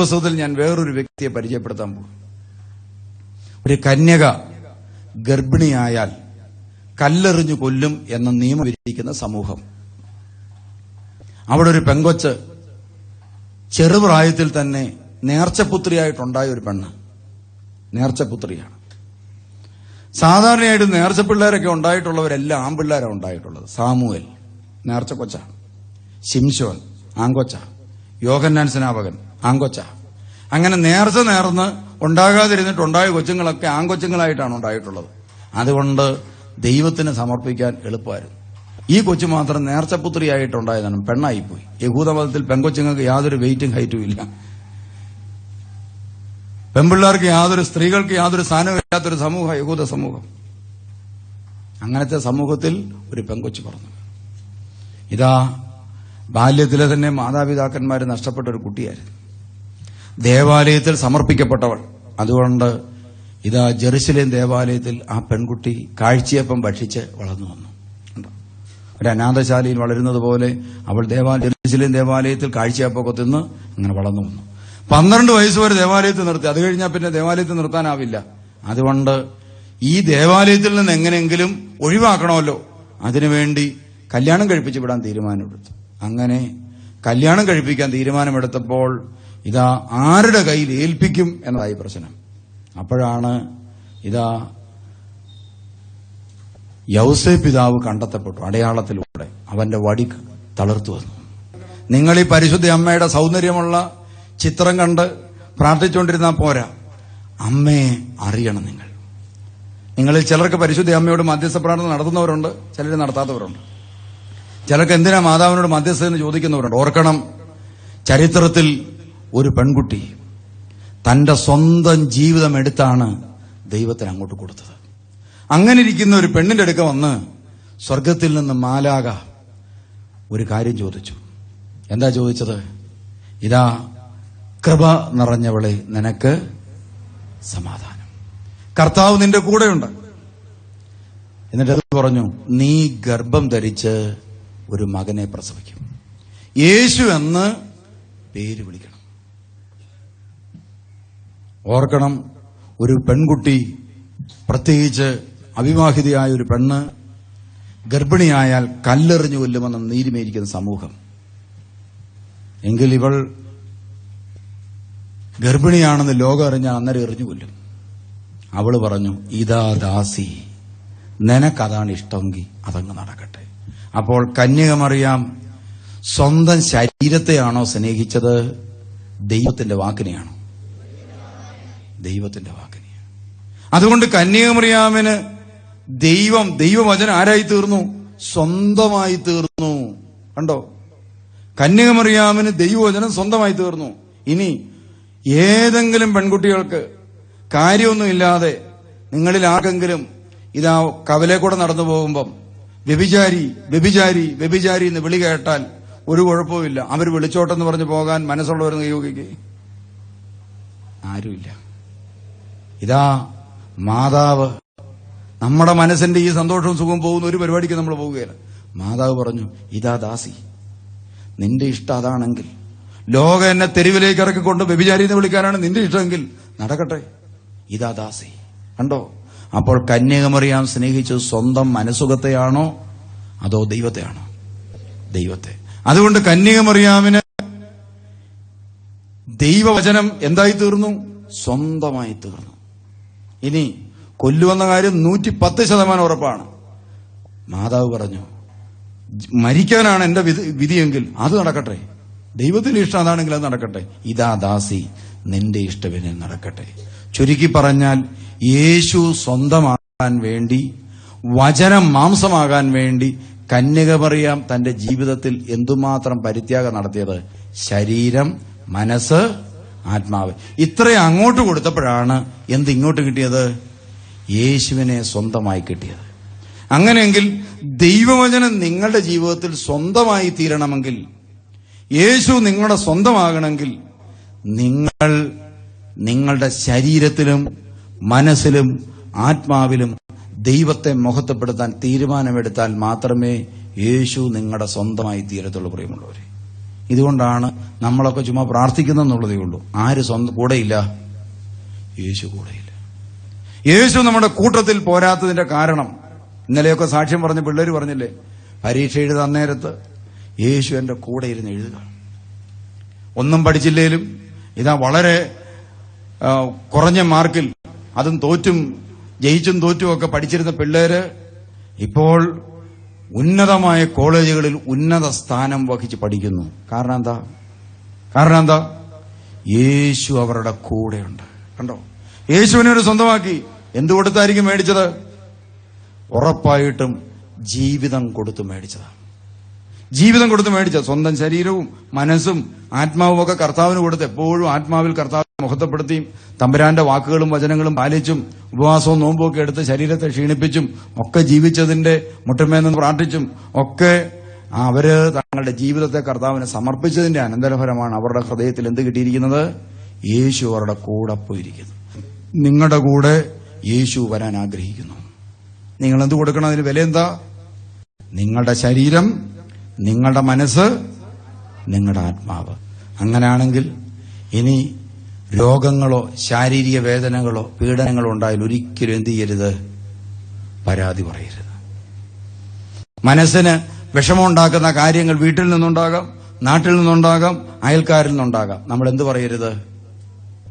വേദപുസ്തകത്തിൽ ഞാൻ വേറൊരു വ്യക്തിയെ പരിചയപ്പെടുത്താൻ പോകും. ഒരു കന്യക ഗർഭിണിയായാൽ കല്ലെറിഞ്ഞു കൊല്ലും എന്ന നിയമം വിരിക്കുന്ന സമൂഹം. അവിടെ ഒരു പെങ്കൊച്ച് ചെറുപ്രായത്തിൽ തന്നെ നേർച്ചപുത്രിയായിട്ടുണ്ടായ ഒരു പെണ്ണ്. നേർച്ചപുത്രിയാണ്. സാധാരണയായിട്ട് നേർച്ച പിള്ളേരൊക്കെ ഉണ്ടായിട്ടുള്ളവരെല്ലാം ആൺപിള്ളേരാണ് ഉണ്ടായിട്ടുള്ളത്. സാമുവൽ നേർച്ച കൊച്ച ശിംശോൻ ആങ്കൊച്ച യോഗന്നാൻ സ്നാപകൻ ആങ്കൊച്ച അങ്ങനെ നേർച്ച നേർന്ന് ഉണ്ടാകാതിരുന്നിട്ട് ഉണ്ടായ കൊച്ചുങ്ങളൊക്കെ ആങ്കൊച്ചുങ്ങളായിട്ടാണ് ഉണ്ടായിട്ടുള്ളത്. അതുകൊണ്ട് ദൈവത്തിന് സമർപ്പിക്കാൻ എളുപ്പമായിരുന്നു. ഈ കൊച്ചു മാത്രം നേർച്ചപുത്രിയായിട്ടുണ്ടായതാണ്. പെണ്ണായിപ്പോയി. യഹൂദമതത്തിൽ പെൺകൊച്ചുങ്ങൾക്ക് യാതൊരു വെയിറ്റും ഹൈറ്റും ഇല്ല. പെൺപിള്ളേർക്ക് യാതൊരു സ്ത്രീകൾക്ക് യാതൊരു സ്ഥാനവും ഇല്ലാത്തൊരു സമൂഹം യഹൂദ സമൂഹം. അങ്ങനത്തെ സമൂഹത്തിൽ ഒരു പെങ്കൊച്ചു പറഞ്ഞു ഇതാ ബാല്യത്തിലെ തന്നെ മാതാപിതാക്കന്മാർ നഷ്ടപ്പെട്ട ഒരു കുട്ടിയായിരുന്നു. ദേവാലയത്തിൽ സമർപ്പിക്കപ്പെട്ടവൾ. അതുകൊണ്ട് ഇതാ ജെറുസലേം ദേവാലയത്തിൽ ആ പെൺകുട്ടി കാഴ്ചയപ്പം ഭക്ഷിച്ച് വളർന്നു വന്നു? ഒരു അനാഥശാലയിൽ വളരുന്നത് പോലെ അവൾ ദേവാലയ ജെറുസലേം ദേവാലയത്തിൽ കാഴ്ചയപ്പൊക്കെ തിന്ന് അങ്ങനെ വളർന്നു വന്നു. പന്ത്രണ്ട് വയസ്സ് വരെ ദേവാലയത്തിൽ നിർത്തി. അത് കഴിഞ്ഞാൽ പിന്നെ ദേവാലയത്തിൽ നിർത്താനാവില്ല. അതുകൊണ്ട് ഈ ദേവാലയത്തിൽ നിന്ന് എങ്ങനെയെങ്കിലും ഒഴിവാക്കണമല്ലോ. അതിനുവേണ്ടി കല്യാണം കഴിപ്പിച്ച് വിടാൻ തീരുമാനമെടുത്തു. അങ്ങനെ കല്യാണം കഴിപ്പിക്കാൻ തീരുമാനമെടുത്തപ്പോൾ ഇതാ ആരുടെ കയ്യിൽ ഏൽപ്പിക്കും എന്നതായി പ്രശ്നം. അപ്പോഴാണ് ഇതാ യൗസേ പിതാവ് കണ്ടെത്തപ്പെട്ടു അടയാളത്തിലൂടെ അവന്റെ വടി തളർത്തു വന്നു. നിങ്ങൾ ഈ പരിശുദ്ധ അമ്മയുടെ സൗന്ദര്യമുള്ള ചിത്രം കണ്ട് പ്രാർത്ഥിച്ചുകൊണ്ടിരുന്നാൽ പോരാ. അമ്മയെ അറിയണം നിങ്ങൾ. നിങ്ങളിൽ ചിലർക്ക് പരിശുദ്ധ അമ്മയോട് മധ്യസ്ഥ പ്രാർത്ഥന നടത്തുന്നവരുണ്ട് ചിലർ നടത്താത്തവരുണ്ട്. ചിലർക്ക് എന്തിനാ മാതാവിനോട് മധ്യസ്ഥ എന്ന് ചോദിക്കുന്നവരുണ്ട്? ഓർക്കണം ചരിത്രത്തിൽ ഒരു പെൺകുട്ടി തന്റെ സ്വന്തം ജീവിതം എടുത്താണ് ദൈവത്തിന് അങ്ങോട്ട് കൊടുത്തത്. അങ്ങനെ ഇരിക്കുന്ന ഒരു പെണ്ണിന്റെ അടുക്ക വന്ന് സ്വർഗത്തിൽ നിന്ന് മാലാക ഒരു കാര്യം ചോദിച്ചു. എന്താ ചോദിച്ചത്? ഇതാ കൃപ നിറഞ്ഞവളെ നിനക്ക് സമാധാനം. കർത്താവ് നിന്റെ കൂടെയുണ്ട്. എന്നിട്ട് അത് പറഞ്ഞു നീ ഗർഭം ധരിച്ച് ഒരു മകനെ പ്രസവിക്കും. യേശു എന്ന് പേര് വിളിക്കണം. ഓർക്കണം ഒരു പെൺകുട്ടി പ്രത്യേകിച്ച് അവിവാഹിതയായ ഒരു പെണ്ണ് ഗർഭിണിയായാൽ കല്ലെറിഞ്ഞു കൊല്ലുമെന്ന് നീരിമേരിക്കുന്ന സമൂഹം. എങ്കിൽ ഇവൾ ഗർഭിണിയാണെന്ന് ലോകം അറിഞ്ഞാൽ അന്നേരം എറിഞ്ഞു കൊല്ലും. അവൾ പറഞ്ഞു ഇതാ ദാസി നിനക്കതാണ് ഇഷ്ടമെങ്കിൽ അതങ്ങ് നടക്കട്ടെ. അപ്പോൾ കന്യകമറിയാം സ്വന്തം ശരീരത്തെയാണോ സ്നേഹിച്ചത്? ദൈവത്തിന്റെ വാക്കിനെയാണോ? ദൈവത്തിന്റെ വാക്കിനെയാണ് അതുകൊണ്ട് കന്യാമറിയാമന് ദൈവം ദൈവവചനം ആരായി തീർന്നു? സ്വന്തമായി തീർന്നു. കണ്ടോ? കന്യാമറിയാമന് ദൈവവചനം സ്വന്തമായി തീർന്നു. ഇനി ഏതെങ്കിലും പെൺകുട്ടികൾക്ക് കാര്യമൊന്നുമില്ലാതെ നിങ്ങളിൽ ആർക്കെങ്കിലും ഇതാ കവലെ കൂടെ നടന്നു പോകുമ്പം വ്യഭിചാരി വ്യഭിചാരി വ്യഭിചാരി എന്ന് വിളി കേട്ടാൽ ഒരു കുഴപ്പവുമില്ല. അവർ വിളിച്ചോട്ടെന്ന് പറഞ്ഞു പോകാൻ മനസ്സുള്ളവർ നിയോഗിക്കുക ആരുമില്ല. ഇതാ മാതാവ്. നമ്മുടെ മനസ്സിന്റെ ഈ സന്തോഷവും സുഖവും പോകുന്ന ഒരു പരിപാടിക്ക് നമ്മൾ പോവുകയാണ്. മാതാവ് പറഞ്ഞു ഇതാ ദാസി നിന്റെ ഇഷ്ടം അതാണെങ്കിൽ ലോക എന്നെ തെരുവിലേക്ക് ഇറക്കിക്കൊണ്ട് വ്യഭിചാരി എന്ന് വിളിക്കാനാണ് നിന്റെ ഇഷ്ടമെങ്കിൽ നടക്കട്ടെ. ഇതാ ദാസി. കണ്ടോ? അപ്പോൾ കന്യകമറിയാം സ്നേഹിച്ചത് സ്വന്തം മനസുഖത്തെയാണോ അതോ ദൈവത്തെയാണോ? ദൈവത്തെ. അതുകൊണ്ട് കന്യകമറിയാമിന് ദൈവവചനം എന്തായി തീർന്നു സ്വന്തമായി തീർന്നു ഇനി കൊല്ലുവന്ന കാര്യം നൂറ്റി പത്ത് ശതമാനം ഉറപ്പാണ്. മാതാവ് പറഞ്ഞു "ജ്- മരിക്കാനാണ് എന്റെ വിധിയെങ്കിൽ അത് നടക്കട്ടെ. ദൈവത്തിന്റെ ഇഷ്ടം അതാണെങ്കിൽ അത് നടക്കട്ടെ. ഇതാ ദാസി നിന്റെ ഇഷ്ടവിനെ നടക്കട്ടെ. ചുരുക്കി പറഞ്ഞാൽ യേശു സ്വന്തമാകാൻ വേണ്ടി വചനം മാംസമാകാൻ വേണ്ടി കന്യക പറയാം തന്റെ ജീവിതത്തിൽ എന്തുമാത്രം പരിത്യാഗം നടത്തിയത്? ശരീരം മനസ്സ് ആത്മാവ്. ഇത്രയും അങ്ങോട്ട് കൊടുത്തപ്പോഴാണ് എന്ത് ഇങ്ങോട്ട് കിട്ടിയത്? യേശുവിനെ സ്വന്തമായി കിട്ടിയത്. അങ്ങനെയെങ്കിൽ ദൈവവചനം നിങ്ങളുടെ ജീവിതത്തിൽ സ്വന്തമായി തീരണമെങ്കിൽ യേശു നിങ്ങളുടെ സ്വന്തമാകണമെങ്കിൽ നിങ്ങൾ നിങ്ങളുടെ ശരീരത്തിലും മനസ്സിലും ആത്മാവിലും ദൈവത്തെ മുഖത്തപ്പെടുത്താൻ തീരുമാനമെടുത്താൽ മാത്രമേ യേശു നിങ്ങളുടെ സ്വന്തമായി തീരത്തുള്ളൂ പ്രിയമുള്ളവരെ. ഇതുകൊണ്ടാണ് നമ്മളൊക്കെ ചുമ്മാ പ്രാർത്ഥിക്കുന്നെന്നുള്ളതേ ഉള്ളൂ. ആര് സ്വന്തം കൂടെയില്ല? യേശു കൂടെയില്ല. യേശു നമ്മുടെ കൂട്ടത്തിൽ പോരാത്തതിന്റെ കാരണം. ഇന്നലെയൊക്കെ സാക്ഷ്യം പറഞ്ഞ പിള്ളേർ പറഞ്ഞില്ലേ? പരീക്ഷ എഴുതാൻ നേരത്ത് യേശു എന്റെ കൂടെ ഇരുന്ന് എഴുതുക. ഒന്നും പഠിച്ചില്ലേലും ഇതാ വളരെ കുറഞ്ഞ മാർക്കിൽ അതും തോറ്റും ജയിച്ചും തോറ്റും ഒക്കെ പഠിച്ചിരുന്ന പിള്ളേര് ഇപ്പോൾ ഉന്നതമായ കോളേജുകളിൽ ഉന്നത സ്ഥാനം വഹിച്ച് പഠിക്കുന്നു. കാരണം എന്താ? കാരണം എന്താ? യേശു അവരുടെ കൂടെയുണ്ട്. കണ്ടോ? യേശുവിനെ ഒരു സ്വന്തമാക്കി. എന്തു കൊടുത്തായിരിക്കും മേടിച്ചത്? ഉറപ്പായിട്ടും ജീവിതം കൊടുത്ത് മേടിച്ചതാണ്. ജീവിതം കൊടുത്ത് മേടിച്ച സ്വന്തം ശരീരവും മനസ്സും ആത്മാവും ഒക്കെ കർത്താവിന് കൊടുത്ത് എപ്പോഴും ആത്മാവിൽ കർത്താവ് മുഖത്തപ്പെടുത്തിയും തമ്പുരാന്റെ വാക്കുകളും വചനങ്ങളും പാലിച്ചും ഉപവാസവും നോമ്പും ഒക്കെ എടുത്ത് ശരീരത്തെ ക്ഷീണിപ്പിച്ചും ഒക്കെ ജീവിച്ചതിന്റെ മുട്ടമേന്ന് പ്രാർത്ഥിച്ചും ഒക്കെ അവർ തങ്ങളുടെ ജീവിതത്തെ കർത്താവിന് സമർപ്പിച്ചതിന്റെ അനന്തരഫലമാണ് അവരുടെ ഹൃദയത്തിൽ എന്ത് കിട്ടിയിരിക്കുന്നത്? യേശു അവരുടെ കൂടെ പോയിരിക്കുന്നു. നിങ്ങളുടെ കൂടെ യേശു വരാൻ ആഗ്രഹിക്കുന്നു. നിങ്ങൾ എന്ത് കൊടുക്കണം? അതിന് വില എന്താ നിങ്ങളുടെ ശരീരം നിങ്ങളുടെ മനസ്സ് നിങ്ങളുടെ ആത്മാവ്. അങ്ങനെയാണെങ്കിൽ ഇനി രോഗങ്ങളോ ശാരീരിക വേദനകളോ പീഡനങ്ങളോ ഉണ്ടായാൽ ഒരിക്കലും എന്ത് ചെയ്യരുത്? പരാതി പറയരുത്. മനസ്സിന് വിഷമമുണ്ടാക്കുന്ന കാര്യങ്ങൾ വീട്ടിൽ നിന്നുണ്ടാകാം നാട്ടിൽ നിന്നുണ്ടാകാം അയൽക്കാരിൽ നിന്നുണ്ടാകാം. നമ്മൾ എന്ത് പറയരുത്?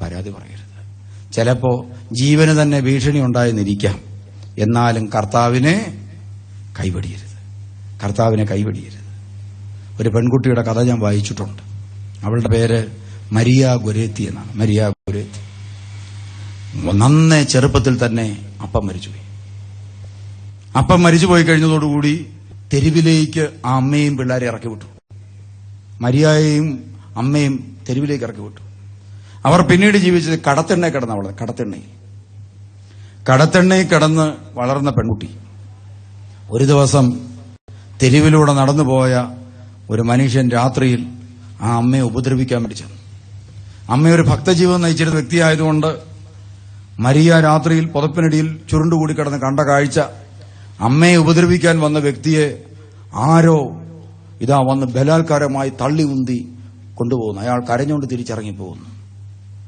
പരാതി പറയരുത്. ചിലപ്പോ ജീവന് തന്നെ ഭീഷണി ഉണ്ടായെന്നിരിക്കാം. എന്നാലും കർത്താവിനെ കൈവടിയരുത്. കർത്താവിനെ കൈവടിയരുത്. ഒരു പെൺകുട്ടിയുടെ കഥ ഞാൻ വായിച്ചിട്ടുണ്ട്. അവളുടെ പേര് മരിയ ഗുരേത്തി എന്നാണ്. Maria Goretti. നന്നേ ചെറുപ്പത്തിൽ തന്നെ അപ്പം മരിച്ചുപോയി. അപ്പം മരിച്ചുപോയി കഴിഞ്ഞതോടുകൂടി തെരുവിലേക്ക് ആ അമ്മയും പിള്ളേരെ ഇറക്കി വിട്ടു. മരിയായെയും അമ്മയും തെരുവിലേക്ക് ഇറക്കി വിട്ടു. അവർ പിന്നീട് ജീവിച്ചത് കടത്തെണ്ണയിൽ കിടന്ന അവളെ കടത്തെണ്ണയിൽ. കടത്തെണ്ണയിൽ കിടന്ന് വളർന്ന പെൺകുട്ടി. ഒരു ദിവസം തെരുവിലൂടെ നടന്നുപോയ ഒരു മനുഷ്യൻ രാത്രിയിൽ ആ അമ്മയെ ഉപദ്രവിക്കാൻ വേണ്ടി ചെന്നു അമ്മ ഒരു ഭക്തജീവൻ നയിച്ചിരുന്ന വ്യക്തിയായതുകൊണ്ട് മരിയ രാത്രിയിൽ പുതപ്പിനടിയിൽ ചുരുണ്ടുകൂടി കിടന്ന് കണ്ട കാഴ്ച അമ്മയെ ഉപദ്രവിക്കാൻ വന്ന വ്യക്തിയെ ആരോ ഇതാ വന്ന് ബലാത്കാരമായി തള്ളി ഉന്തി കൊണ്ടുപോകുന്നു. അയാൾ കരഞ്ഞുകൊണ്ട് തിരിച്ചിറങ്ങിപ്പോകുന്നു.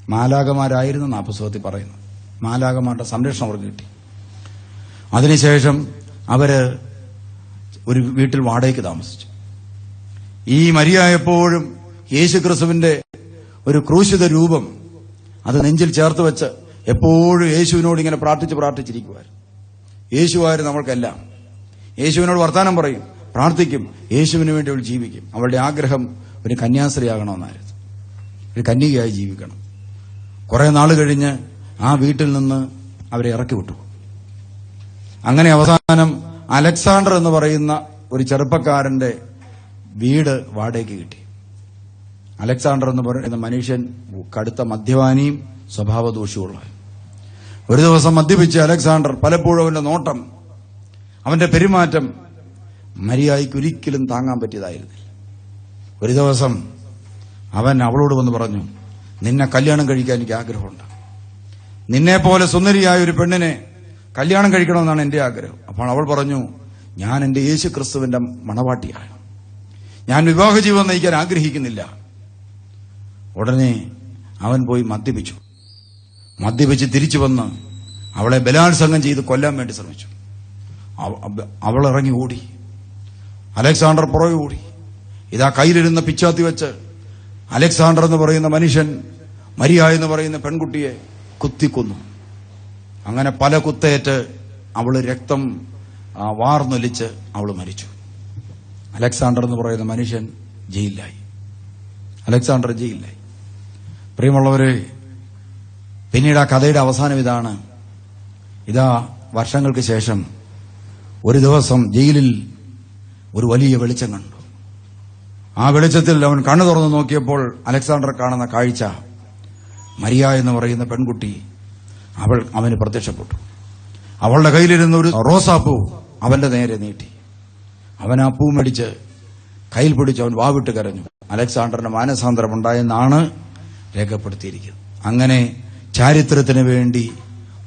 മാലാകമാരായിരുന്നു ആ പുസ്തകത്തിൽ പറയുന്നു. മാലാകമാരുടെ സംരക്ഷണം അവർക്ക് കിട്ടി. അതിനുശേഷം അവർ ഒരു വീട്ടിൽ വാടകയ്ക്ക് താമസിച്ചു. ഈ മരിയ എപ്പോഴും യേശു ക്രിസ്തുവിന്റെ ഒരു ക്രൂശിത രൂപം അത് നെഞ്ചിൽ ചേർത്ത് വെച്ച് എപ്പോഴും യേശുവിനോട് ഇങ്ങനെ പ്രാർത്ഥിച്ച് പ്രാർത്ഥിച്ചിരിക്കുവായിരുന്നു യേശുവായിരുന്നു നമ്മൾക്കെല്ലാം. യേശുവിനോട് വർത്താനം പറയും പ്രാർത്ഥിക്കും യേശുവിന് വേണ്ടി അവൾ ജീവിക്കും. അവളുടെ ആഗ്രഹം ഒരു കന്യാസ്ത്രീയാകണമെന്നായിരുന്നു. ഒരു കന്യകയായി ജീവിക്കണം. കുറെ നാൾ കഴിഞ്ഞ് ആ വീട്ടിൽ നിന്ന് അവരെ ഇറക്കി വിട്ടു. അങ്ങനെ അവസാനം അലക്സാണ്ടർ എന്ന് പറയുന്ന ഒരു ചെറുപ്പക്കാരന്റെ വീട് വാടകയ്ക്ക് കിട്ടി. അലക്സാണ്ടർ എന്ന് പറയുന്ന മനുഷ്യൻ കടുത്ത മദ്യപാനിയും സ്വഭാവദോഷമുള്ള ഒരു ദിവസം മദ്യപിച്ച് അലക്സാണ്ടർ പലപ്പോഴും അവന്റെ നോട്ടം അവന്റെ പെരുമാറ്റം മരിയായിക്ക് ഒരിക്കലും താങ്ങാൻ പറ്റിയതായിരുന്നില്ല. ഒരു ദിവസം അവൻ അവളോട് വന്ന് പറഞ്ഞു നിന്നെ കല്യാണം കഴിക്കാൻ എനിക്ക് ആഗ്രഹമുണ്ട്. നിന്നെ പോലെ സുന്ദരിയായ ഒരു പെണ്ണിനെ കല്യാണം കഴിക്കണമെന്നാണ് എന്റെ ആഗ്രഹം. അപ്പോൾ അവൾ പറഞ്ഞു ഞാൻ എന്റെ യേശു ക്രിസ്തുവിന്റെ മണവാട്ടിയാണ്. ഞാൻ വിവാഹ ജീവിതം നയിക്കാൻ ആഗ്രഹിക്കുന്നില്ല. ഉടനെ അവൻ പോയി മദ്യപിച്ചു. മദ്യപിച്ച് തിരിച്ചു വന്ന് അവളെ ബലാത്സംഗം ചെയ്ത് കൊല്ലാൻ വേണ്ടി ശ്രമിച്ചു. അവ- അവൾ ഇറങ്ങി ഓടി. അലക്സാണ്ടർ പുറകെ ഓടി. ഇതാ കയ്യിലിരുന്ന പിച്ചാത്തി വെച്ച് അലക്സാണ്ടർ എന്ന് പറയുന്ന മനുഷ്യൻ മരിയ എന്ന് പറയുന്ന പെൺകുട്ടിയെ കുത്തിക്കൊന്നു. അങ്ങനെ പല കുത്തേറ്റ് അവൾ രക്തം വാർന്നൊലിച്ച് അവൾ മരിച്ചു. അലക്സാണ്ടർ എന്ന് പറയുന്ന മനുഷ്യൻ ജയിലിലായി. അലക്സാണ്ടർ ജയിലിലായി. പ്രിയമുള്ളവരെ പിന്നീട് ആ കഥയുടെ അവസാനം ഇതാണ്. ഇതാ വർഷങ്ങൾക്ക് ശേഷം ഒരു ദിവസം ജയിലിൽ ഒരു വലിയ വെളിച്ചം കണ്ടു. ആ വെളിച്ചത്തിൽ അവൻ കണ്ണു തുറന്നു നോക്കിയപ്പോൾ അലക്സാണ്ടർ കാണുന്ന കാഴ്ച മരിയ എന്ന് പറയുന്ന പെൺകുട്ടി അവൾ അവന് പ്രത്യക്ഷപ്പെട്ടു. അവളുടെ കയ്യിലിരുന്ന ഒരു റോസാപ്പൂ അവന്റെ നേരെ നീട്ടി. അവൻ ആ പൂ മേടിച്ച് കയ്യിൽ പിടിച്ച് അവൻ വാവിട്ട് കരഞ്ഞു. അലക്സാണ്ടറിന് മാനസാന്തരം ഉണ്ടായെന്നാണ് രേഖപ്പെടുത്തിയിരിക്കുന്നത്. അങ്ങനെ ചാരിത്രത്തിന് വേണ്ടി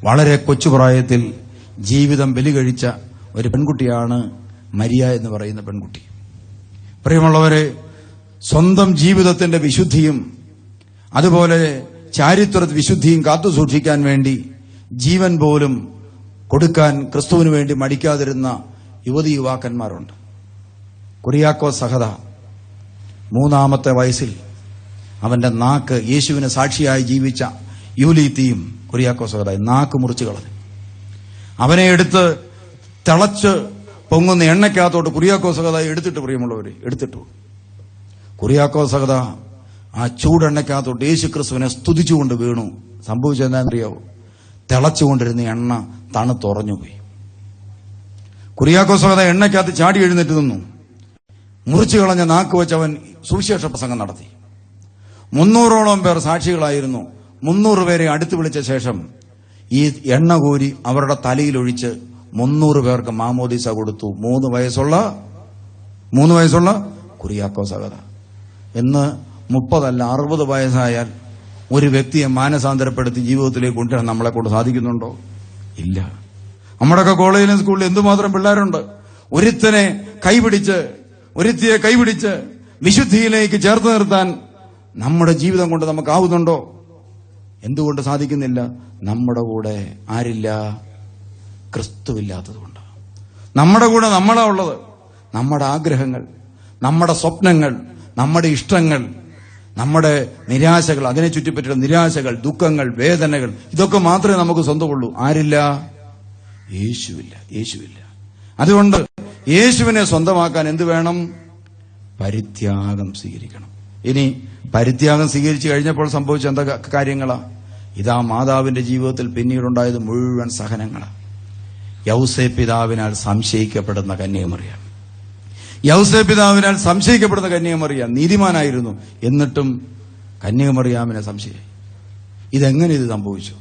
വളരെ കൊച്ചുപ്രായത്തിൽ ജീവിതം ബലി കഴിച്ച ഒരു പെൺകുട്ടിയാണ് മരിയ എന്ന് പറയുന്ന പെൺകുട്ടി. പ്രിയമുള്ളവരെ സ്വന്തം ജീവിതത്തിന്റെ വിശുദ്ധിയും അതുപോലെ ചാരിത്ര വിശുദ്ധിയും കാത്തു സൂക്ഷിക്കാൻ വേണ്ടി ജീവൻ പോലും കൊടുക്കാൻ ക്രിസ്തുവിന് വേണ്ടി മടിക്കാതിരുന്ന യുവതി യുവാക്കന്മാരുണ്ട്. കുറിയാക്കോ സഹത മൂന്നാമത്തെ വയസ്സിൽ അവന്റെ നാക്ക് യേശുവിന് സാക്ഷിയായി ജീവിച്ച യൂലീത്തിയും കുറിയാക്കോ സഹത നാക്ക് മുറിച്ചു കളഞ്ഞു. അവനെ എടുത്ത് തിളച്ച് പൊങ്ങുന്ന എണ്ണയ്ക്കകത്തോട്ട് കുറിയാക്കോ സഹത എടുത്തിട്ട് പ്രിയമുള്ളവര് എടുത്തിട്ടു. കുറിയാക്കോ സഹത ആ ചൂടെണ്ണയ്ക്കകത്തോട്ട് യേശു ക്രിസ്തുവിനെ സ്തുതിച്ചുകൊണ്ട് വീണു. സംഭവിച്ചെന്താണെന്നറിയാവോ തിളച്ചുകൊണ്ടിരുന്ന എണ്ണ തണുത്തുറഞ്ഞുപോയി. കുറിയാക്കോ സഹത എണ്ണയ്ക്കകത്ത് ചാടി എഴുന്നേറ്റ് നിന്നു. മുറിച്ചു കളഞ്ഞ നാക്ക് വെച്ചവൻ സുവിശേഷ പ്രസംഗം നടത്തി. മുന്നൂറോളം പേർ സാക്ഷികളായിരുന്നു. മുന്നൂറ് പേരെ അടുത്ത് വിളിച്ച ശേഷം ഈ എണ്ണ കോരി അവരുടെ തലയിലൊഴിച്ച് മുന്നൂറ് പേർക്ക് മാമോദീസ കൊടുത്തു. മൂന്ന് വയസ്സുള്ള മൂന്ന് വയസ്സുള്ള കുറിയാക്കോ സഹത എന്ന് മുപ്പതല്ല അറുപത് വയസ്സായാൽ ഒരു വ്യക്തിയെ മാനസാന്തരപ്പെടുത്തി ജീവിതത്തിലേക്ക് കൊണ്ടുവരാൻ നമ്മളെ കൊണ്ട് സാധിക്കുന്നുണ്ടോ? ഇല്ല. നമ്മുടെയൊക്കെ കോളേജിലും സ്കൂളിലും എന്തുമാത്രം പിള്ളേരുണ്ട്? ഒരുത്തനെ കൈപിടിച്ച് ഒരുത്തിയെ കൈപിടിച്ച് വിശുദ്ധിയിലേക്ക് ചേർത്ത് നിർത്താൻ നമ്മുടെ ജീവിതം കൊണ്ട് നമുക്ക് ആവുന്നുണ്ടോ? എന്തുകൊണ്ട് സാധിക്കുന്നില്ല? നമ്മുടെ കൂടെ ആരില്ല? ക്രിസ്തുവില്ലാത്തതുകൊണ്ട്. നമ്മുടെ കൂടെ നമ്മളാ ഉള്ളത്. നമ്മുടെ ആഗ്രഹങ്ങൾ നമ്മുടെ സ്വപ്നങ്ങൾ നമ്മുടെ ഇഷ്ടങ്ങൾ നമ്മുടെ നിരാശകൾ അതിനെ ചുറ്റിപ്പറ്റിയുള്ള നിരാശകൾ ദുഃഖങ്ങൾ വേദനകൾ ഇതൊക്കെ മാത്രമേ നമുക്ക് സ്വന്തമുള്ളൂ. ആരില്ല? യേശുവില്ല. യേശുവില്ല. അതുകൊണ്ട് യേശുവിനെ സ്വന്തമാക്കാൻ എന്ത് വേണം? പരിത്യാഗം സ്വീകരിക്കണം. ഇനി പരിത്യാഗം സ്വീകരിച്ചു കഴിഞ്ഞപ്പോൾ സംഭവിച്ച എന്തൊക്കെ കാര്യങ്ങളാ? ഇതാ മാതാവിന്റെ ജീവിതത്തിൽ പിന്നീടുണ്ടായത് മുഴുവൻ സഹനങ്ങളാ. യൗസേ പിതാവിനാൽ സംശയിക്കപ്പെടുന്ന കന്യകമറിയ യൗസേ പിതാവിനാൽ സംശയിക്കപ്പെടുന്ന കന്യകമറിയ നീതിമാനായിരുന്നു. എന്നിട്ടും കന്യകമറിയാമിനെ സംശയം ഇതെങ്ങനെ ഇത് സംഭവിച്ചു?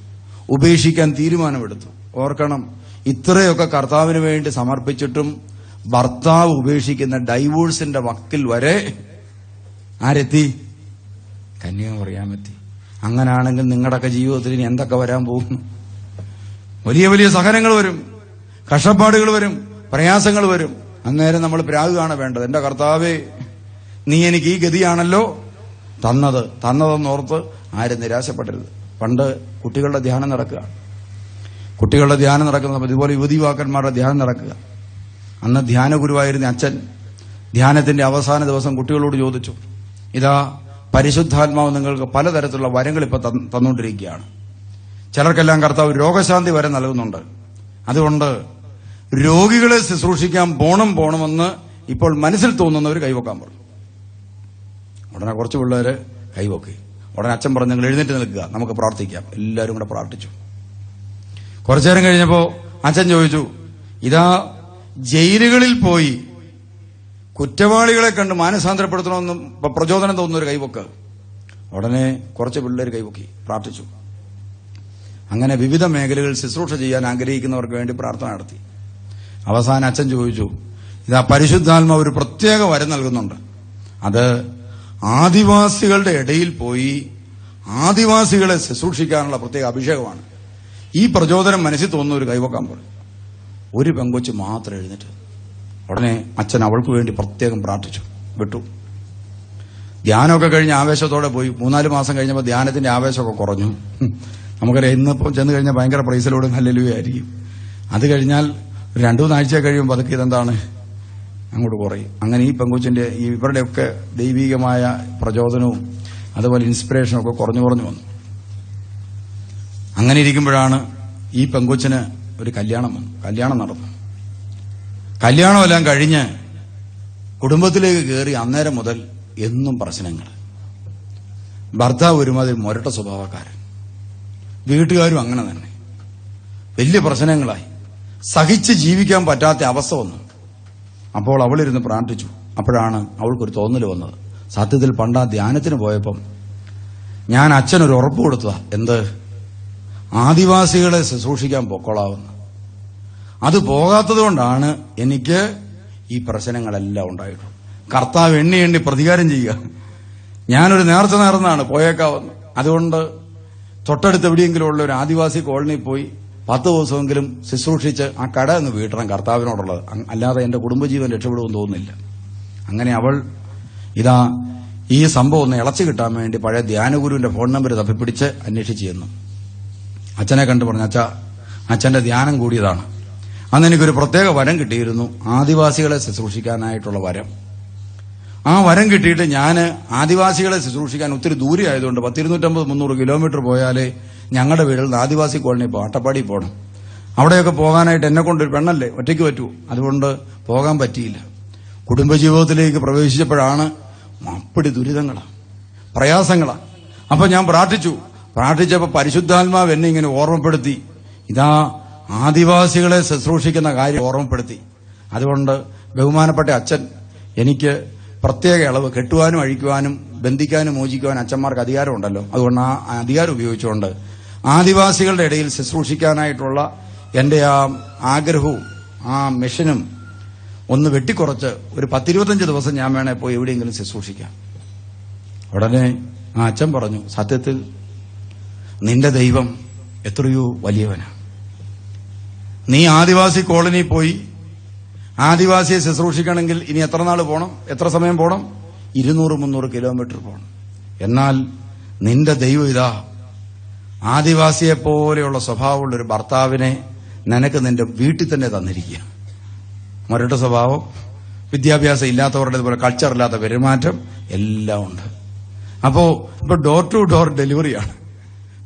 ഉപേക്ഷിക്കാൻ തീരുമാനമെടുത്തു. ഓർക്കണം ഇത്രയൊക്കെ കർത്താവിന് വേണ്ടി സമർപ്പിച്ചിട്ടും ഭർത്താവ് ഉപേക്ഷിക്കുന്ന ഡൈവോഴ്സിന്റെ വക്കിൽ വരെ ആരെത്തി? കന്യാമറിയാമെത്തി അങ്ങനാണെങ്കിൽ നിങ്ങളുടെയൊക്കെ ജീവിതത്തിൽ ഇനി എന്തൊക്കെ വരാൻ പോകുന്നു വലിയ വലിയ സഹനങ്ങൾ വരും. കഷ്ടപ്പാടുകൾ വരും. പ്രയാസങ്ങൾ വരും. അന്നേരം നമ്മൾ പ്രാഗാണ് വേണ്ടത്. എന്റെ കർത്താവേ നീ എനിക്ക് ഈ ഗതിയാണല്ലോ തന്നത്. തന്നതെന്നോർത്ത് ആരും നിരാശപ്പെടരുത്. പണ്ട് കുട്ടികളുടെ ധ്യാനം നടക്കുക. കുട്ടികളുടെ ധ്യാനം നടക്കുന്ന ഇതുപോലെ യുവതി യുവാക്കന്മാരുടെ ധ്യാനം നടക്കുക. അന്ന് ധ്യാന ഗുരുവായിരുന്ന അച്ഛൻ ധ്യാനത്തിന്റെ അവസാന ദിവസം കുട്ടികളോട് ചോദിച്ചു ഇതാ പരിശുദ്ധാത്മാവ് നിങ്ങൾക്ക് പലതരത്തിലുള്ള വരങ്ങൾ ഇപ്പൊ തന്നുകൊണ്ടിരിക്കുകയാണ് ചിലർക്കെല്ലാം കർത്താവ് രോഗശാന്തി വരെ നൽകുന്നുണ്ട്. അതുകൊണ്ട് രോഗികളെ ശുശ്രൂഷിക്കാൻ പോണം പോണമെന്ന് ഇപ്പോൾ മനസ്സിൽ തോന്നുന്നവർ കൈവക്കാൻ പറഞ്ഞു. ഉടനെ കുറച്ച് പിള്ളേര് കൈവക്കി. ഉടനെ അച്ഛൻ പറഞ്ഞു നിങ്ങൾ എഴുന്നേറ്റ് നിൽക്കുക നമുക്ക് പ്രാർത്ഥിക്കാം. എല്ലാവരും കൂടെ പ്രാർത്ഥിച്ചു. കുറച്ചു നേരം കഴിഞ്ഞപ്പോ അച്ഛൻ ചോദിച്ചു ഇതാ ജയിലുകളിൽ പോയി കുറ്റവാളികളെ കണ്ട് മാനസാന്തരപ്പെടുത്തണമെന്നും പ്രചോദനം തോന്നുന്ന ഒരു കൈവക്ക്. ഉടനെ കുറച്ച് പിള്ളേർ കൈവക്കി പ്രാർത്ഥിച്ചു. അങ്ങനെ വിവിധ മേഖലകളിൽ ശുശ്രൂഷ ചെയ്യാൻ ആഗ്രഹിക്കുന്നവർക്ക് വേണ്ടി പ്രാർത്ഥന നടത്തി. അവസാനം അച്ഛൻ ചോദിച്ചു ഇതാ പരിശുദ്ധാത്മ ഒരു പ്രത്യേക വരം നൽകുന്നുണ്ട്. അത് ആദിവാസികളുടെ ഇടയിൽ പോയി ആദിവാസികളെ ശുശ്രൂഷിക്കാനുള്ള പ്രത്യേക അഭിഷേകമാണ്. ഈ പ്രചോദനം മനസ്സിൽ തോന്നുന്ന ഒരു കൈവക്കാൻ പറയും ഒരു പെങ്കൊച്ച് മാത്രം എഴുന്നേറ്റ്. ഉടനെ അച്ഛൻ അവൾക്ക് വേണ്ടി പ്രത്യേകം പ്രാർത്ഥിച്ചു. വിട്ടു. ധ്യാനമൊക്കെ കഴിഞ്ഞ് ആവേശത്തോടെ പോയി. മൂന്നാൽ മാസം കഴിഞ്ഞപ്പോൾ ധ്യാനത്തിന്റെ ആവേശമൊക്കെ കുറഞ്ഞു. നമുക്കറിയാം ഇന്നിപ്പോൾ ചെന്ന് കഴിഞ്ഞാൽ ഭയങ്കര പ്രൈസലോടും ഹല്ലേലൂയായിരിക്കും അത് കഴിഞ്ഞാൽ രണ്ടു മൂന്നാഴ്ച കഴിയുമ്പോൾ അതൊക്കെ ഇതെന്താണ്? അങ്ങോട്ട് കുറയും. അങ്ങനെ ഈ പെങ്കൊച്ചിന്റെ ഈ ഇവരുടെയൊക്കെ ദൈവികമായ പ്രചോദനവും അതുപോലെ ഇൻസ്പിറേഷനും ഒക്കെ കുറഞ്ഞു കുറഞ്ഞു വന്നു. അങ്ങനെ ഇരിക്കുമ്പോഴാണ് ഈ പെങ്കൊച്ചിന് ഒരു കല്യാണം വന്നു. കല്യാണം നടന്നു. കല്യാണമെല്ലാം കഴിഞ്ഞ് കുടുംബത്തിലേക്ക് കയറി അന്നേരം മുതൽ എന്നും പ്രശ്നങ്ങൾ. ഭർത്താവ് ഒരുമാതിരി മുരട്ട സ്വഭാവക്കാരൻ. വീട്ടുകാരും അങ്ങനെ തന്നെ. വലിയ പ്രശ്നങ്ങളായി. സഹിച്ച് ജീവിക്കാൻ പറ്റാത്ത അവസ്ഥ വന്നു. അപ്പോൾ അവളിരുന്ന് പ്രാർത്ഥിച്ചു. അപ്പോഴാണ് അവൾക്കൊരു തോന്നൽ വന്നത്. സത്യത്തിൽ പണ്ട് ധ്യാനത്തിന് പോയപ്പം ഞാൻ അച്ഛനൊരു ഉറപ്പ് കൊടുത്തതാ. എന്ത്? ആദിവാസികളെ ശുശ്രൂഷിക്കാൻ പൊക്കോളാവുന്ന. അത് പോകാത്തതുകൊണ്ടാണ് എനിക്ക് ഈ പ്രശ്നങ്ങളെല്ലാം ഉണ്ടായിട്ടുള്ളത്. കർത്താവ് എണ്ണി എണ്ണി പ്രതികാരം ചെയ്യുക. ഞാനൊരു നേർച്ച നേർന്നാണ് പോയേക്കാവുന്നത്. അതുകൊണ്ട് തൊട്ടടുത്ത് എവിടെയെങ്കിലും ഉള്ള ഒരു ആദിവാസി കോളനിയിൽ പോയി പത്ത് ദിവസമെങ്കിലും ശുശ്രൂഷിച്ച് ആ കട എന്ന് വീട്ടണം കർത്താവിനോടുള്ളത്. അല്ലാതെ എന്റെ കുടുംബജീവൻ രക്ഷപ്പെടുമെന്ന് തോന്നുന്നില്ല. അങ്ങനെ അവൾ ഇതാ ഈ സംഭവം ഒന്ന് ഇളച്ചു കിട്ടാൻ വേണ്ടി പഴയ ധ്യാനഗുരുവിന്റെ ഫോൺ നമ്പർ തപ്പിപ്പിടിച്ച് അന്വേഷിച്ചു ചെന്നു. അച്ഛനെ കണ്ടു പറഞ്ഞു അച്ഛ അച്ഛന്റെ ധ്യാനം കൂടിയതാണ്. അന്ന് എനിക്കൊരു പ്രത്യേക വരം കിട്ടിയിരുന്നു ആദിവാസികളെ ശുശ്രൂഷിക്കാനായിട്ടുള്ള വരം. ആ വരം കിട്ടിയിട്ട് ഞാൻ ആദിവാസികളെ ശുശ്രൂഷിക്കാൻ ഒത്തിരി ദൂരെ ആയതുകൊണ്ട് പത്തിരുന്നൂറ്റമ്പത് മുന്നൂറ് കിലോമീറ്റർ പോയാലേ ഞങ്ങളുടെ വീട്ടിൽ നിന്ന് ആദിവാസി കോളനി ഇപ്പോൾ അട്ടപ്പാടി പോകണം അവിടെയൊക്കെ പോകാനായിട്ട് എന്നെ കൊണ്ടൊരു പെണ്ണല്ലേ ഒറ്റയ്ക്ക് പറ്റൂ. അതുകൊണ്ട് പോകാൻ പറ്റിയില്ല. കുടുംബജീവിതത്തിലേക്ക് പ്രവേശിച്ചപ്പോഴാണ് അപ്പടി ദുരിതങ്ങളാണ് പ്രയാസങ്ങളാണ് അപ്പൊ ഞാൻ പ്രാർത്ഥിച്ചു പ്രാർത്ഥിച്ചപ്പോ പരിശുദ്ധാത്മാവ് എന്നെ ഇങ്ങനെ ഓർമ്മപ്പെടുത്തി. ഇതാ ആദിവാസികളെ ശുശ്രൂഷിക്കുന്ന കാര്യം ഓർമ്മപ്പെടുത്തി. അതുകൊണ്ട് ബഹുമാനപ്പെട്ട അച്ഛൻ എനിക്ക് പ്രത്യേക ഇളവ് കെട്ടുവാനും അഴിക്കുവാനും ബന്ധിക്കാനും മോചിക്കുവാനും അച്ഛന്മാർക്ക് അധികാരമുണ്ടല്ലോ. അതുകൊണ്ട് ആ അധികാരം ഉപയോഗിച്ചുകൊണ്ട് ആദിവാസികളുടെ ഇടയിൽ ശുശ്രൂഷിക്കാനായിട്ടുള്ള എന്റെ ആ ആഗ്രഹവും ആ മിഷനും ഒന്ന് വെട്ടിക്കുറച്ച് ഒരു പത്തിരുപത്തഞ്ച് ദിവസം ഞാൻ വേണേ പോയി എവിടെയെങ്കിലും ശുശ്രൂഷിക്കാം. ഉടനെ ആ അച്ഛൻ പറഞ്ഞു സത്യത്തിൽ നിന്റെ ദൈവം എത്രയോ വലിയവനാണ് നീ ആദിവാസി കോളനി പോയി ആദിവാസിയെ ശുശ്രൂഷിക്കണമെങ്കിൽ ഇനി എത്ര നാൾ പോകണം എത്ര സമയം പോകണം ഇരുന്നൂറ് മുന്നൂറ് കിലോമീറ്റർ പോകണം എന്നാൽ നിന്റെ ദൈവം ഇതാ. ആദിവാസിയെ പോലെയുള്ള സ്വഭാവമുള്ള ഒരു ഭർത്താവിനെ നിനക്ക് നിന്റെ വീട്ടിൽ തന്നെ തന്നിരിക്കുക. മുരട്ട സ്വഭാവം വിദ്യാഭ്യാസം ഇല്ലാത്തവരുടെ ഇതുപോലെ കൾച്ചർ ഇല്ലാത്ത പെരുമാറ്റം എല്ലാം ഉണ്ട്. അപ്പോ ഇപ്പൊ ഡോർ ടു ഡോർ ഡെലിവറിയാണ്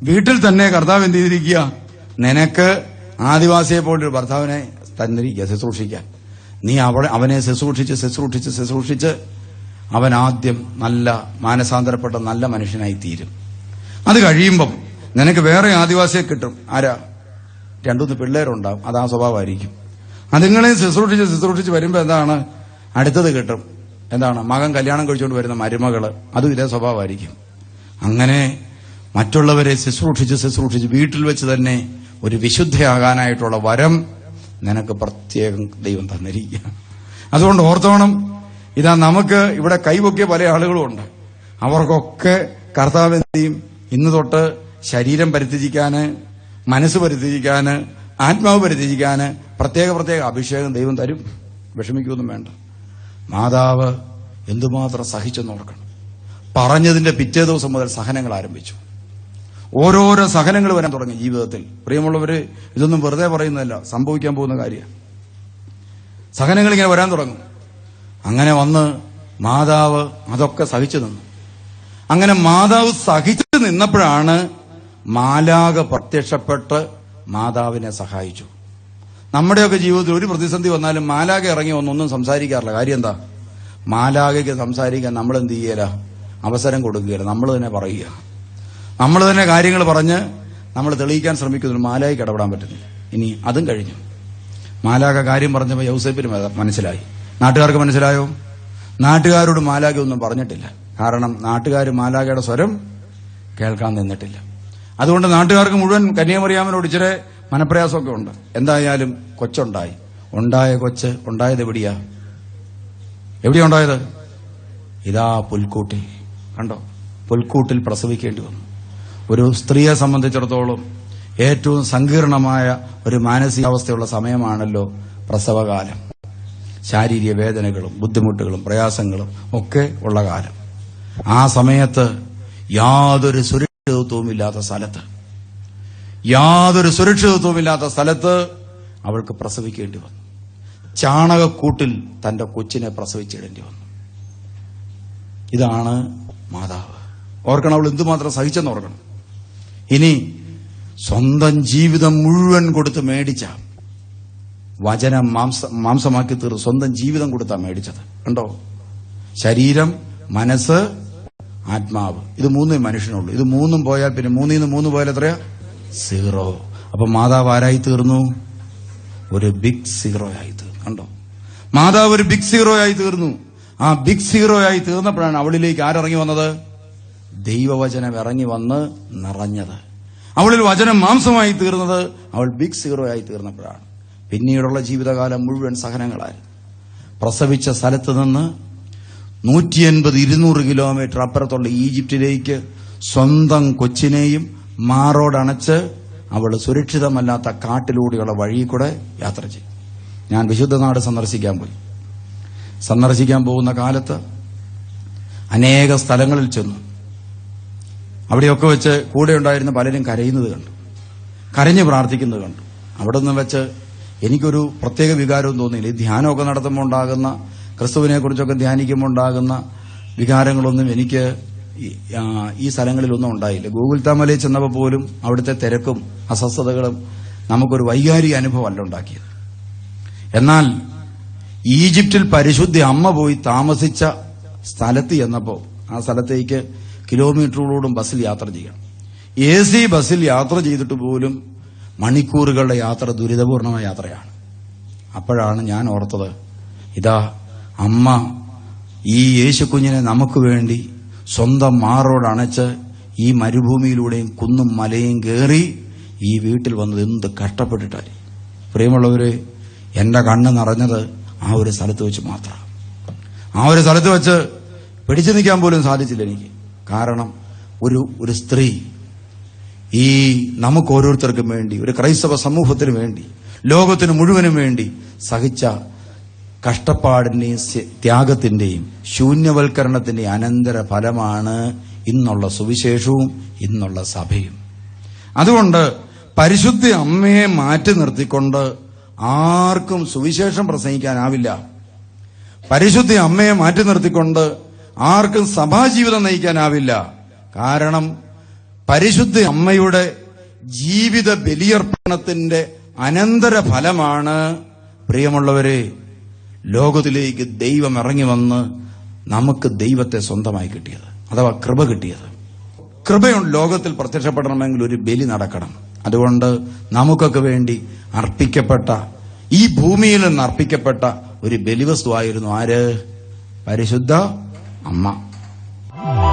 വീട്ടിൽ തന്നെ കർത്താവ് എന്ത് ചെയ്തിരിക്കുക? നിനക്ക് ആദിവാസിയെ പോലൊരു ഭർത്താവിനെ തന്നിരിക്കുക ശുശ്രൂഷിക്കാൻ നീ അവിടെ അവനെ ശുശ്രൂഷിച്ച് ശുശ്രൂഷിച്ച് ശുശ്രൂഷിച്ച് അവൻ ആദ്യം നല്ല മാനസാന്തരപ്പെട്ട നല്ല മനുഷ്യനായി തീരും. അത് കഴിയുമ്പം നിനക്ക് വേറെ ആദിവാസിയെ കിട്ടും. ആരാ? രണ്ടുമൂന്ന് പിള്ളേരുണ്ടാവും. അത് ആ സ്വഭാവമായിരിക്കും. അതുങ്ങളെ ശുശ്രൂഷിച്ച് ശുശ്രൂഷിച്ച് വരുമ്പോൾ എന്താണ്? അടുത്തത് കിട്ടും. എന്താണ്? മകൻ കല്യാണം കഴിച്ചുകൊണ്ട് വരുന്ന മരുമകൾ. അതും ഇതേ സ്വഭാവമായിരിക്കും. അങ്ങനെ മറ്റുള്ളവരെ ശുശ്രൂഷിച്ച് ശുശ്രൂഷിച്ച് വീട്ടിൽ വെച്ച് തന്നെ ഒരു വിശുദ്ധയാകാനായിട്ടുള്ള വരം നിനക്ക് പ്രത്യേകം ദൈവം തന്നിരിക്കുക. അതുകൊണ്ട് ഓർത്തോണം ഇതാ നമുക്ക് ഇവിടെ കൈപൊക്കിയ പല ആളുകളും ഉണ്ട്. അവർക്കൊക്കെ കർത്താവ് എന്ത് ഇന്ന് തൊട്ട് ശരീരം പരിത്യജിക്കാന് മനസ്സ് പരിത്യജിക്കാന് ആത്മാവ് പരിത്യജിക്കാന് പ്രത്യേക പ്രത്യേക അഭിഷേകം ദൈവം തരും. വിഷമിക്കൊന്നും വേണ്ട. മാതാവ് എന്തുമാത്രം സഹിച്ചെന്ന് ഓർക്കണം. പറഞ്ഞതിന്റെ പിറ്റേ ദിവസം മുതൽ സഹനങ്ങൾ ആരംഭിച്ചു. ഓരോരോ സഹനങ്ങൾ വരാൻ തുടങ്ങി ജീവിതത്തിൽ. പ്രിയമുള്ളവര് ഇതൊന്നും വെറുതെ പറയുന്നതല്ല. സംഭവിക്കാൻ പോകുന്ന കാര്യമാണ്. സഹനങ്ങൾ ഇങ്ങനെ വരാൻ തുടങ്ങും. അങ്ങനെ വന്ന് മാതാവ് അതൊക്കെ സഹിച്ചു നിന്നു. അങ്ങനെ മാതാവ് സഹിച്ചു നിന്നപ്പോഴാണ് മാലാക പ്രത്യക്ഷപ്പെട്ട് മാതാവിനെ സഹായിച്ചു. നമ്മുടെയൊക്കെ ജീവിതത്തിൽ ഒരു പ്രതിസന്ധി വന്നാലും മാലാക ഇറങ്ങി ഒന്നൊന്നും സംസാരിക്കാറില്ല. കാര്യം എന്താ? മാലാകയ്ക്ക് സംസാരിക്കാൻ നമ്മൾ എന്ത് ചെയ്യല? അവസരം കൊടുക്കുകയില്ല. നമ്മൾ തന്നെ പറയുക. നമ്മൾ തന്നെ കാര്യങ്ങൾ പറഞ്ഞ് നമ്മൾ തെളിയിക്കാൻ ശ്രമിക്കുന്നു മാലായി ഇടപെടാൻ പറ്റുന്നില്ല. ഇനി അതും കഴിഞ്ഞു. മാലാക കാര്യം പറഞ്ഞപ്പോൾ യൗസേപ്പിന് മനസ്സിലായി. നാട്ടുകാർക്ക് മനസ്സിലായോ? നാട്ടുകാരോട് മാലാക ഒന്നും പറഞ്ഞിട്ടില്ല. കാരണം നാട്ടുകാർ മാലാകയുടെ സ്വരം കേൾക്കാൻ നിന്നിട്ടില്ല. അതുകൊണ്ട് നാട്ടുകാർക്ക് മുഴുവൻ കന്യാമറിയാമനോട് ഇച്ചിരി മനപ്രയാസമൊക്കെ ഉണ്ട്. എന്തായാലും കൊച്ചുണ്ടായി. ഉണ്ടായ കൊച്ച് ഉണ്ടായത് എവിടെയാ? എവിടെയാ ഉണ്ടായത്? ഇതാ പുൽക്കൂട്ടിൽ. കണ്ടോ? പുൽക്കൂട്ടിൽ പ്രസവിക്കേണ്ടി വന്നു. ഒരു സ്ത്രീയെ സംബന്ധിച്ചിടത്തോളം ഏറ്റവും സങ്കീർണമായ ഒരു മാനസികാവസ്ഥയുള്ള സമയമാണല്ലോ പ്രസവകാലം. ശാരീരിക വേദനകളും ബുദ്ധിമുട്ടുകളും പ്രയാസങ്ങളും ഒക്കെ ഉള്ള കാലം. ആ സമയത്ത് യാതൊരു സുരക്ഷിതത്വവും ഇല്ലാത്ത സ്ഥലത്ത് യാതൊരു സുരക്ഷിതത്വവും ഇല്ലാത്ത സ്ഥലത്ത് അവൾക്ക് പ്രസവിക്കേണ്ടി വന്നു. ചാണകക്കൂട്ടിൽ തന്റെ കൊച്ചിനെ പ്രസവിച്ചിടേണ്ടി വന്നു. ഇതാണ് മാതാവ്. ഓർക്കണം അവൾ എന്തുമാത്രം സഹിച്ചെന്ന് ഓർക്കണം. ഇനി സ്വന്തം ജീവിതം മുഴുവൻ കൊടുത്ത് മേടിച്ച വചനം മാംസ മാംസമാക്കി തീർ സ്വന്തം ജീവിതം കൊടുത്താ മേടിച്ചത്. കണ്ടോ? ശരീരം മനസ്സ് ആത്മാവ്. ഇത് മൂന്നേ മനുഷ്യനുള്ളൂ. ഇത് മൂന്നും പോയാൽ പിന്നെ മൂന്നിൽ നിന്ന് മൂന്ന് പോയാൽ എത്രയാ? സീറോ. അപ്പൊ മാതാവ് ആരായി തീർന്നു? ഒരു ബിഗ് സീറോ ആയി തീർന്നു. കണ്ടോ? മാതാവ് ഒരു ബിഗ് സീറോ ആയി തീർന്നു. ആ ബിഗ് സീറോ ആയി തീർന്നപ്പോഴാണ് അവളിലേക്ക് ആരിറങ്ങി വന്നത്? ദൈവവചനം ഇറങ്ങി വന്ന് നിറഞ്ഞത്. അവളിൽ വചനം മാംസമായി തീർന്നത് അവൾ ബിഗ് സീറോ ആയി തീർന്നപ്പോഴാണ്. പിന്നീടുള്ള ജീവിതകാലം മുഴുവൻ സഹനങ്ങളായിരുന്നു പ്രസവിച്ച സ്ഥലത്ത് നിന്ന് നൂറ്റി എൺപത് ഇരുന്നൂറ് കിലോമീറ്റർ അപ്പുറത്തുള്ള ഈജിപ്തിലേക്ക് സ്വന്തം കൊച്ചിനെയും മാറോടണച്ച് അവൾ സുരക്ഷിതമല്ലാത്ത കാട്ടിലൂടെയുള്ള വഴി കൂടെ യാത്ര ചെയ്തു. ഞാൻ വിശുദ്ധ നാട് സന്ദർശിക്കാൻ പോയി. സന്ദർശിക്കാൻ പോകുന്ന കാലത്ത് അനേക സ്ഥലങ്ങളിൽ ചെന്നു. അവിടെയൊക്കെ വെച്ച് കൂടെ ഉണ്ടായിരുന്ന പലരും കരയുന്നത് കണ്ടു. കരഞ്ഞ് പ്രാർത്ഥിക്കുന്നത് കണ്ടു. അവിടെ നിന്ന് വെച്ച് എനിക്കൊരു പ്രത്യേക വികാരവും തോന്നിയില്ല. ഈ ധ്യാനമൊക്കെ നടത്തുമ്പോൾ ഉണ്ടാകുന്ന ക്രിസ്തുവിനെ കുറിച്ചൊക്കെ ധ്യാനിക്കുമ്പോൾ ഉണ്ടാകുന്ന വികാരങ്ങളൊന്നും എനിക്ക് ഈ- സ്ഥലങ്ങളിലൊന്നും ഉണ്ടായില്ല. ഗൂഗിൾ താമലയിൽ ചെന്നപ്പോൾ പോലും അവിടുത്തെ തിരക്കും അസ്വസ്ഥതകളും നമുക്കൊരു വൈകാരിക അനുഭവമല്ല ഉണ്ടാക്കിയത്. എന്നാൽ ഈജിപ്തിൽ പരിശുദ്ധി അമ്മ പോയി താമസിച്ച സ്ഥലത്ത് ചെന്നപ്പോൾ ആ സ്ഥലത്തേക്ക് കിലോമീറ്ററുകളോടും ബസ്സിൽ യാത്ര ചെയ്യണം. എ സി ബസ്സിൽ യാത്ര ചെയ്തിട്ട് പോലും മണിക്കൂറുകളുടെ യാത്ര ദുരിതപൂർണമായ യാത്രയാണ്. അപ്പോഴാണ് ഞാൻ ഓർത്തത് ഇതാ അമ്മ ഈ യേശുക്കുഞ്ഞിനെ നമുക്ക് വേണ്ടി സ്വന്തം മാറോട് അണച്ച് ഈ മരുഭൂമിയിലൂടെയും കുന്നും മലയും കയറി ഈ വീട്ടിൽ വന്നത് എന്ത് കഷ്ടപ്പെട്ടിട്ടായി പ്രിയമുള്ളവര് എന്റെ കണ്ണ് നിറഞ്ഞത് ആ ഒരു സ്ഥലത്ത് വെച്ച് മാത്രം ആ ഒരു സ്ഥലത്ത് വെച്ച് പിടിച്ചു നിൽക്കാൻ പോലും സാധിച്ചില്ല എനിക്ക്. കാരണം ഒരു ഒരു സ്ത്രീ ഈ നമുക്ക് ഓരോരുത്തർക്കും വേണ്ടി ഒരു ക്രൈസ്തവ സമൂഹത്തിനു വേണ്ടി ലോകത്തിന് മുഴുവനും വേണ്ടി സഹിച്ച കഷ്ടപ്പാടിന്റെയും ത്യാഗത്തിന്റെയും ശൂന്യവൽക്കരണത്തിന്റെയും അനന്തര ഫലമാണ് ഇന്നുള്ള സുവിശേഷവും ഇന്നുള്ള സഭയും. അതുകൊണ്ട് പരിശുദ്ധ അമ്മയെ മാറ്റി നിർത്തിക്കൊണ്ട് ആർക്കും സുവിശേഷം പ്രസംഗിക്കാനാവില്ല. പരിശുദ്ധ അമ്മയെ മാറ്റി നിർത്തിക്കൊണ്ട് ആർക്കും സഭാജീവിതം നയിക്കാനാവില്ല. കാരണം പരിശുദ്ധ അമ്മയുടെ ജീവിത ബലിയർപ്പണത്തിന്റെ അനന്തര ഫലമാണ് പ്രിയമുള്ളവരെ ലോകത്തിലേക്ക് ദൈവം ഇറങ്ങി വന്ന് നമുക്ക് ദൈവത്തെ സ്വന്തമായി കിട്ടിയത് അഥവാ കൃപ കിട്ടിയത്. കൃപയുണ്ട് ലോകത്തിൽ പ്രത്യക്ഷപ്പെടണമെങ്കിൽ ഒരു ബലി നടക്കണം. അതുകൊണ്ട് നമുക്കൊക്കെ വേണ്ടി അർപ്പിക്കപ്പെട്ട ഈ ഭൂമിയിൽ നിന്ന് അർപ്പിക്കപ്പെട്ട ഒരു ബലിവസ്തുവായിരുന്നു ആര്? പരിശുദ്ധ あん。